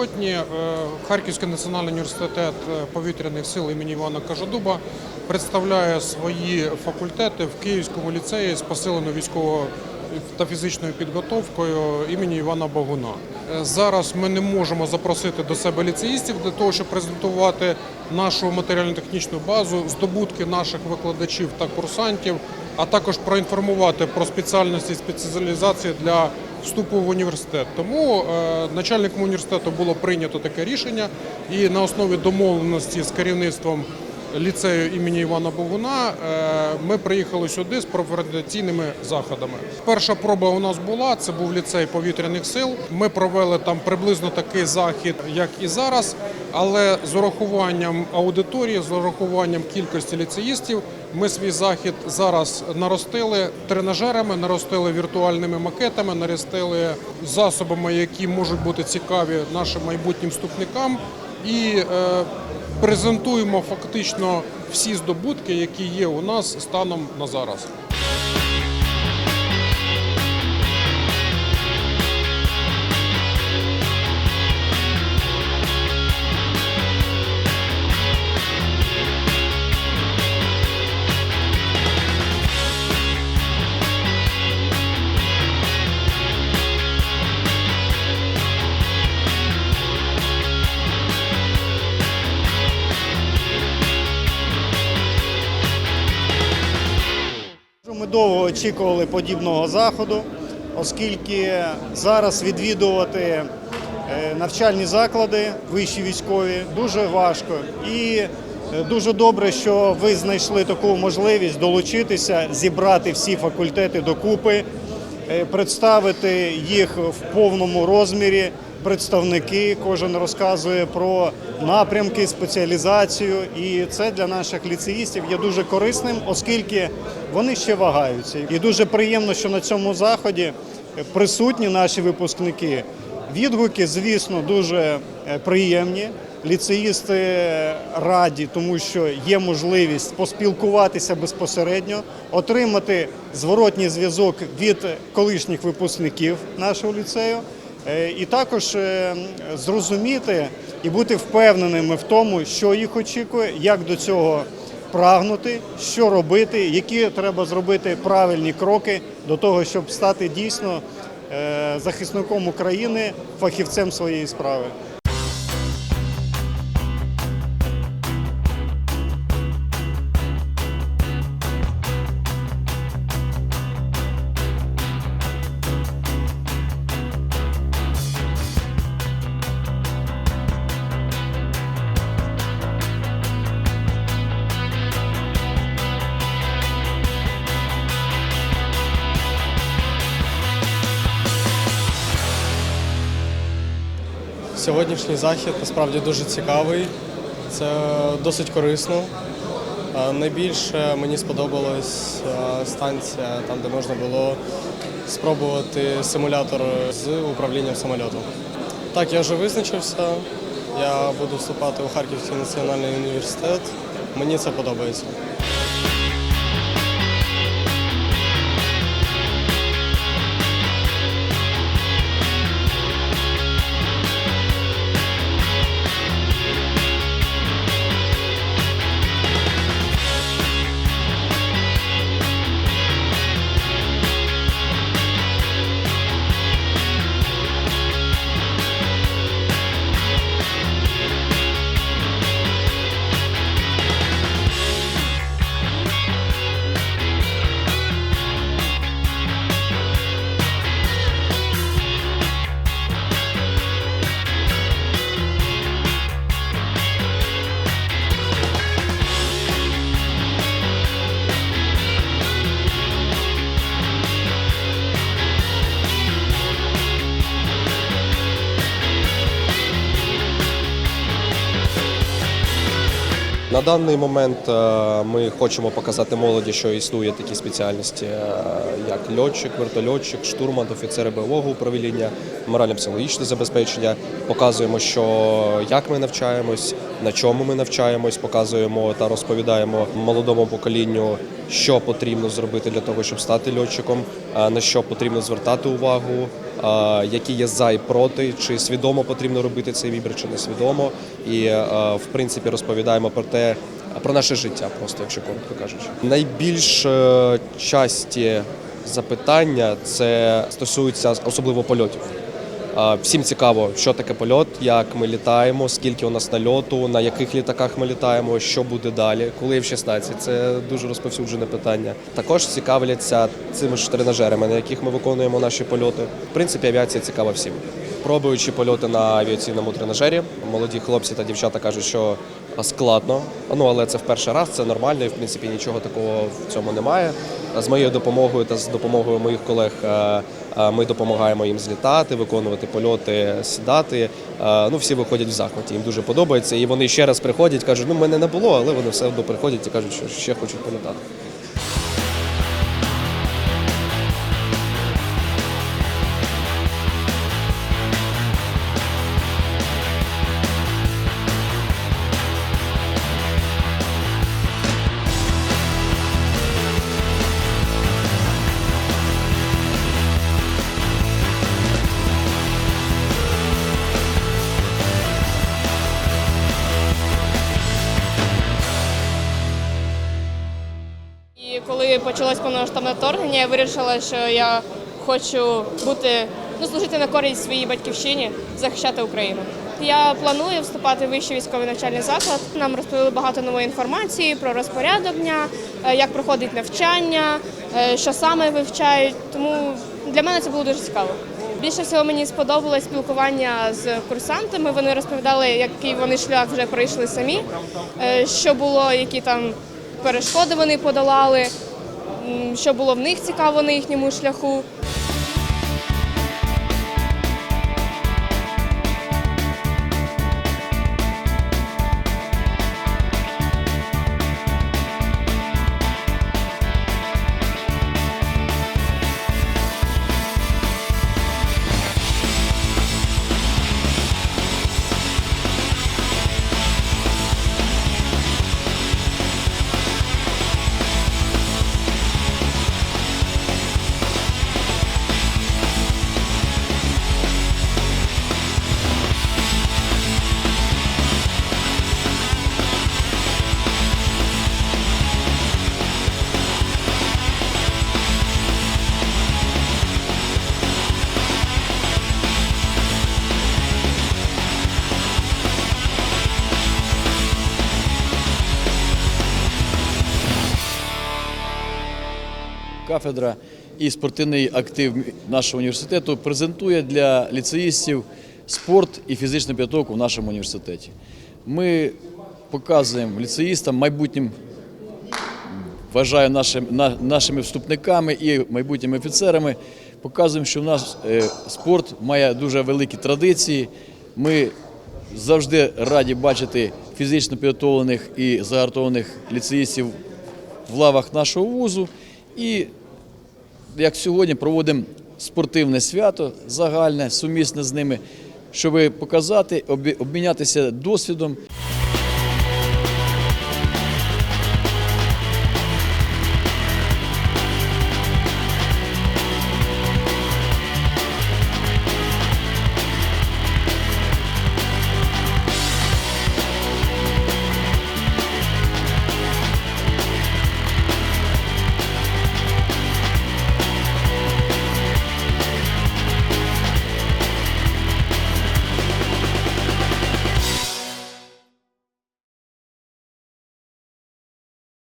Сьогодні е, Харківський національний університет е, повітряних сил імені Івана Кажадуба представляє свої факультети в Київському ліцеї з посиленою військовою та фізичною підготовкою імені Івана Богуна. Е, Зараз ми не можемо запросити до себе ліцеїстів для того, щоб презентувати нашу матеріально-технічну базу, здобутки наших викладачів та курсантів, а також проінформувати про спеціальності і спеціалізації для вступу в університет. Тому е, начальником університету було прийнято таке рішення, і на основі домовленості з керівництвом ліцею імені Івана Богуна е, ми приїхали сюди з профорієнтаційними заходами. Перша проба у нас була. Це був ліцей повітряних сил. Ми провели там приблизно такий захід, як і зараз, але з урахуванням аудиторії, з урахуванням кількості ліцеїстів. Ми свій захід зараз наростили тренажерами, наростили віртуальними макетами, наростили засобами, які можуть бути цікаві нашим майбутнім вступникам, і е, презентуємо фактично всі здобутки, які є у нас станом на зараз. Довго очікували подібного заходу, оскільки зараз відвідувати е, навчальні заклади вищі військові дуже важко. І е, дуже добре, що ви знайшли таку можливість долучитися, зібрати всі факультети докупи, е, представити їх в повному розмірі. Представники, кожен розказує про напрямки, спеціалізацію, і це для наших ліцеїстів є дуже корисним, оскільки вони ще вагаються. І дуже приємно, що на цьому заході присутні наші випускники. Відгуки, звісно, дуже е, приємні. Ліцеїсти раді, тому що є можливість поспілкуватися безпосередньо, отримати зворотній зв'язок від колишніх випускників нашого ліцею. Е, І також е, зрозуміти і бути впевненими в тому, що їх очікує, як до цього прагнути, що робити, які треба зробити правильні кроки до того, щоб стати дійсно е, захисником України, фахівцем своєї справи. Сьогоднішній захід насправді дуже цікавий, це досить корисно. Е, Найбільше мені сподобалась е, станція, там де можна було спробувати симулятор з управлінням самольотом. Так, я вже визначився. Я буду вступати у Харківський національний університет. Мені це подобається. На даний момент е, ми хочемо показати молоді, що існує такі спеціальності, е, як льотчик, вертольотчик, штурман, офіцери бойового управління, морально-психологічне забезпечення. Показуємо, що як ми навчаємось, на чому ми навчаємось, показуємо та розповідаємо молодому поколінню, що потрібно зробити для того, щоб стати льотчиком, е, на що потрібно звертати увагу, які є за і проти, чи свідомо потрібно робити цей вибір, чи не свідомо. І в принципі розповідаємо про те, про наше життя, просто якщо коротко кажучи. Найбільш е, часті запитання це стосується особливо польотів. Всім цікаво, що таке польот, як ми літаємо, скільки у нас нальоту, на яких літаках ми літаємо, що буде далі, коли в 16 Це дуже розповсюджене питання. Також цікавляться цими ж тренажерами, на яких ми виконуємо наші польоти. В принципі, авіація цікава всім. Пробуючи польоти на авіаційному тренажері, молоді хлопці та дівчата кажуть, що складно. Ну але це в перший раз, це нормально, і в принципі нічого такого в цьому немає. З моєю допомогою та з допомогою моїх колег е, е, ми допомагаємо їм злітати, виконувати польоти, сідати. Е, Ну всі виходять в захваті. Їм дуже подобається. І вони ще раз приходять, кажуть, ну мене не було, але вони все одно приходять і кажуть, що ще хочуть політати. Почалось повномасштабне вторгнення, я вирішила, що я хочу бути ну, служити на користь своїй батьківщині, захищати Україну. Я планую вступати в вищий військовий навчальний заклад. Нам розповіли багато нової інформації про розпорядок дня, е, як проходить навчання, е, що саме вивчають. Тому для мене це було дуже цікаво. Більше всього мені сподобалось спілкування з курсантами. Вони розповідали, який вони шлях вже пройшли самі, е, що було, які там перешкоди вони подолали, що було в них цікаво на їхньому шляху. Кафедра і спортивний актив нашого університету презентує для ліцеїстів спорт і фізичну підготовку в нашому університеті. Ми показуємо ліцеїстам, майбутнім, вважаю нашим, на- нашими вступниками і майбутніми офіцерами, показуємо, що в нас е, спорт має дуже великі традиції. Ми завжди раді бачити фізично підготовлених і загартованих ліцеїстів в лавах нашого вузу. І як сьогодні проводимо спортивне свято загальне, сумісне з ними, щоб показати, обмі- обмінятися досвідом.